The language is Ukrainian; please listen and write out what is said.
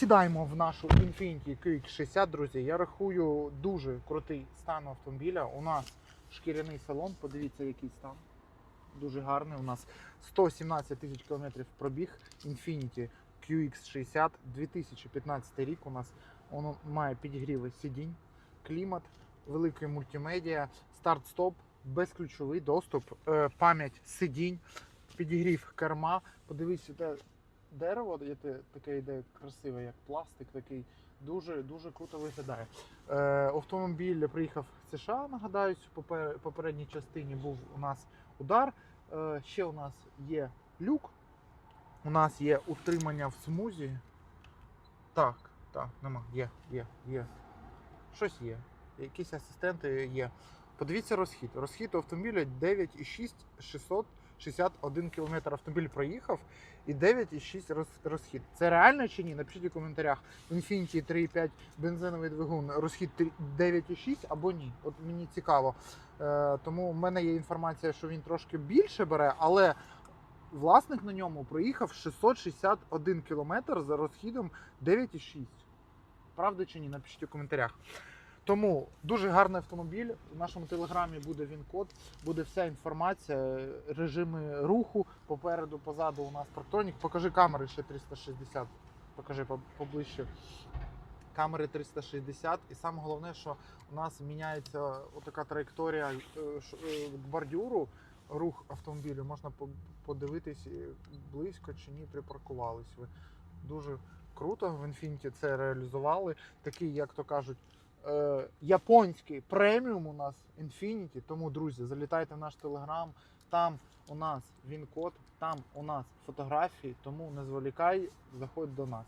Сідаємо в нашу Infiniti QX60, друзі. Я рахую дуже крутий стан автомобіля. У нас шкіряний салон, подивіться, який стан. Дуже гарний. У нас 117 тисяч кілометрів пробіг. Infiniti QX60 2015 рік. У нас воно має підігріви сидінь, клімат, великий мультимедіа, старт-стоп, безключовий доступ, е, пам'ять сидінь, підігрів керма. Подивіться, дерево, таке йде красиве, як пластик, такий дуже дуже круто виглядає. Е, автомобіль приїхав з США. Нагадаю, в попередній частині був у нас удар. Е, ще у нас є люк. У нас є утримання в смузі. Так, так, нема. Є, є, є. Щось є. Якісь асистенти є. Подивіться розхід. Розхід автомобіля 9,6 661 км автомобіль проїхав і 9,6 роз- розхід. Це реально чи ні? Напишіть у коментарях. Infiniti 3,5 бензиновий двигун, розхід три- 9,6 або ні. От мені цікаво. Е, тому в мене є інформація, що він трошки більше бере, але власник на ньому проїхав 661 км за розхідом 9,6. Правда чи ні? Напишіть у коментарях. Тому дуже гарний автомобіль. У нашому телеграмі буде він-код, буде вся інформація, режими руху. Попереду, позаду у нас парктронік. Покажи камери ще 360. Покажи поближче. Камери 360. І саме головне, що у нас міняється отака траєкторія е, е, бордюру. Рух автомобілю можна подивитись е, близько чи ні припаркувались ви. Дуже круто в Infiniti це реалізували. Такий, як то кажуть, е, японський преміум у нас Infinity. Тому, друзі, залітайте в наш телеграм. Там у нас він-код, там у нас фотографії, тому не зволікай, заходь до нас.